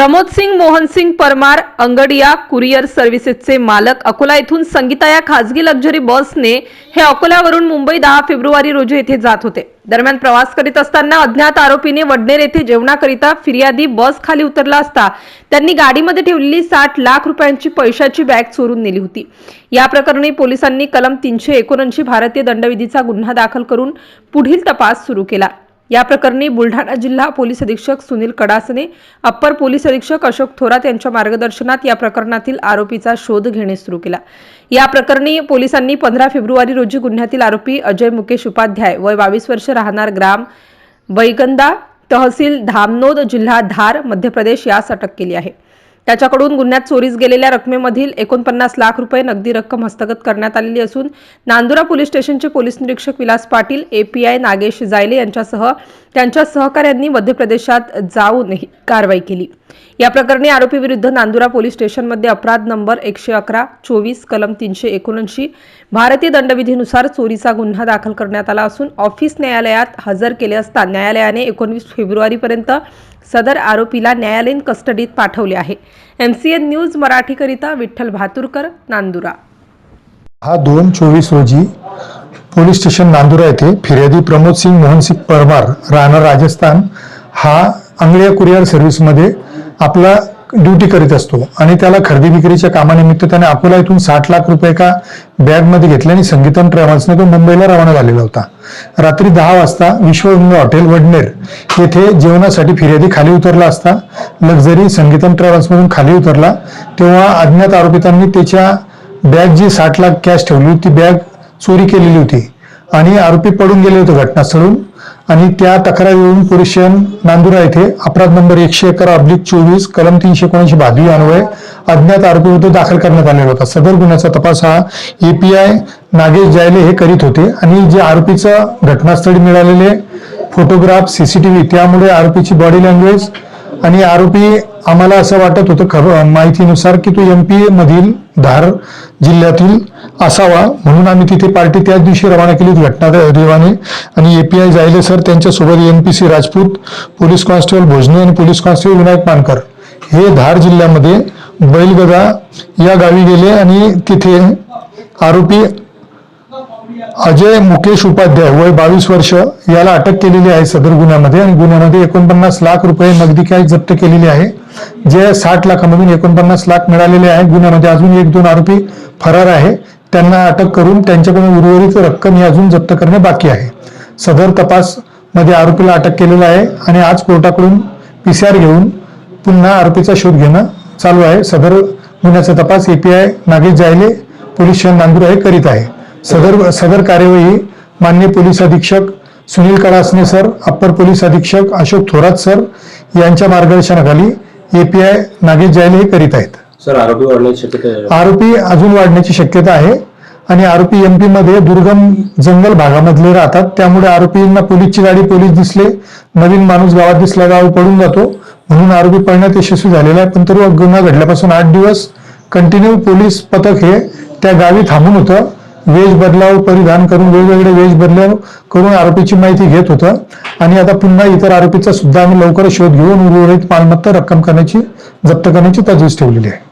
Pramod Singh Mohan Singh Parmar Angadia courier सर्व्हिसेसचे मालक. अकोला येथून संगीता या खासगी लक्झरी बसने हे अकोल्यावरून मुंबई दहा फेब्रुवारी रोजी येथे जात होते. दरम्यान प्रवास करीत असताना अज्ञात आरोपीने वडनेर येथे जेवणाकरिता फिर्यादी बस खाली उतरला असता त्यांनी गाडीमध्ये ठेवलेली साठ लाख रुपयांची पैशाची बॅग चोरून नेली होती. या प्रकरणी पोलिसांनी कलम तीनशे एकोणऐंशी भारतीय दंडविधीचा गुन्हा दाखल करून पुढील तपास सुरू केला. या प्रकरणी बुलढाणा जिल्हा पोलीस अधीक्षक सुनील कडासने अप्पर पोलीस अधीक्षक अशोक थोरात यांच्या मार्गदर्शनात या प्रकरणातील आरोपीचा शोध घेणे सुरू केला. या प्रकरणी पोलिसांनी पंधरा फेब्रुवारी रोजी गुन्ह्यातील आरोपी अजय मुकेश उपाध्याय वय बावीस वर्ष राहणार ग्राम बैगंदा तहसील धामनोद जिल्हा धार मध्य प्रदेश यास अटक केली आहे. त्याच्याकडून गुन्ह्यात चोरीस गेलेल्या रकमेमधील एकोणपन्नास लाख रुपये नगदी रक्कम हस्तगत करण्यात आलेली असून नांदुरा पोलीस स्टेशनचे पोलीस निरीक्षक विलास पाटील एपीआय नागेश जायले यांच्यासह त्यांच्या सहकाऱ्यांनी मध्य प्रदेशात जाऊन ही कारवाई केली. या प्रकरणी आरोपीविरुद्ध नांदुरा पोलीस स्टेशनमध्ये अपराध नंबर एकशे अकरा चोवीस कलम तीनशे एकोणऐंशी भारतीय दंडविधीनुसार चोरीचा गुन्हा दाखल करण्यात आला असून ऑफिस न्यायालयात हजर केले असता न्यायालयाने एकोणवीस फेब्रुवारीपर्यंत सदर आरोपीला न्यायालयीन कस्टडीत पाठवले आहे. एन सी एन न्यूज मराठीकरिता विठ्ठल भातुरकर नांदुरा. हा दोन चोवीस रोजी पोलीस स्टेशन नांदुरा येथे फिर्यादी प्रमोद सिंग मोहनसिंग परमार राहणार राजस्थान हा अंगडिया कुरिअर सर्व्हिसमध्ये आपला ड्युटी करीत असतो आणि त्याला खरेदी विक्रीच्या कामानिमित्त त्याने अकोला इथून साठ लाख रुपये एका बॅगमध्ये घेतले आणि संगीतम ट्रॅव्हल्सने तो मुंबईला रवाना झालेला होता. रात्री दहा वाजता विश्वगंगा हॉटेल वडनेर येथे जेवणासाठी फिर्यादी खाली उतरला असता लक्झरी संगीतम ट्रॅव्हल्समधून खाली उतरला तेव्हा अज्ञात आरोपितांनी त्याच्या बॅग जी साठ लाख कॅश ठेवली होती. ती बॅग चोरी केलेली होती. आणि आरोपी पडून गेले होते घटनास्थळून. आणि त्या तक्रारीवरून पोलीस स्टेशन नांदुरा येथे अपराध नंबर एकशे अकरा अब्लिक चोवीस कलम तीनशे एकोणऐंशी भादवी अन्वये अज्ञात आरोपीविरुद्ध दाखल करण्यात आलेला होता. सदर गुन्ह्याचा तपास हा एपीआय नागेश जायले हे करीत होते. आणि जे आरोपीचं घटनास्थळी मिळालेले फोटोग्राफ सीसीटीव्ही त्यामुळे आरोपीची बॉडी लँग्वेज आणि आरोपी आम्हाला असं वाटत होतं खरं माहितीनुसार की तो एम पी मधील धार जिल्ह्यातील असावा म्हणून आम्ही तिथे पार्टी त्याच दिवशी रवाना केली घटना देवाने आणि एपीआय जायले सर त्यांच्यासोबत M P C Rajput police constable Bhojane आणि पोलीस कॉन्स्टेबल विनायक पानकर हे धार जिल्ह्यामध्ये बैलगदा या गावी गेले आणि तिथे आरोपी अजय मुकेश उपाध्याय वय बावीस वर्ष याला अटक केलेली आहे सदर गुन्ह्यामध्ये आणि गुन्ह्यामध्ये एकोणपन्नास लाख रुपये नगदी काय जप्त केलेली आहे. जे साठ लाखामधून एकोणपन्नास लाख मिळालेले आहे गुन्ह्यामध्ये अजून एक दोन आरोपी फरार आहे. त्यांना अटक करून त्यांच्याकडून उर्वरित रक्कम ही अजून जप्त करणे बाकी आहे. सदर तपासमध्ये आरोपीला अटक केलेला आहे आणि आज कोर्टाकडून पीसीआर घेऊन पुन्हा आरोपीचा शोध घेणं चालू आहे. सदर गुन्ह्याचा तपास API Nagesh Jayle police station Nandur हे करीत आहे. सदर सदर कार्यवाही मान्य पोलीस अधीक्षक Sunil Kadasane sir upper police अधीक्षक अशोक थोरात सर यांच्या मार्गदर्शनाखाली एपीआय नागेश जायले हे करीत आहेत. सर आरोपी वाढण्याची शक्यता आरोपी अजून वाढण्याची शक्यता आहे आणि आरोपी एमपी मध्ये दुर्गम जंगल भागामधले राहतात. त्यामुळे आरोपींना पोलीसची गाडी पोलीस दिसले नवीन माणूस गावात दिसला गाव पडून जातो. म्हणून आरोपी पळण्यात यशस्वी झालेला आहे पण तरी गुन्हा घडल्यापासून आठ दिवस कंटिन्यू पोलीस पथक हे त्या गावी थांबून होतं. वेश बदलाव परिधान करून वेगवेगळे वेश बदलाव करून आरोपीची माहिती घेत होता. आणि आता पुन्हा इतर आरोपीचा सुद्धा आम्ही लवकर शोध घेऊन उर्वरित मालमत्ता रक्कम करण्याची जप्त करण्याची तजवीज ठेवलेली आहे.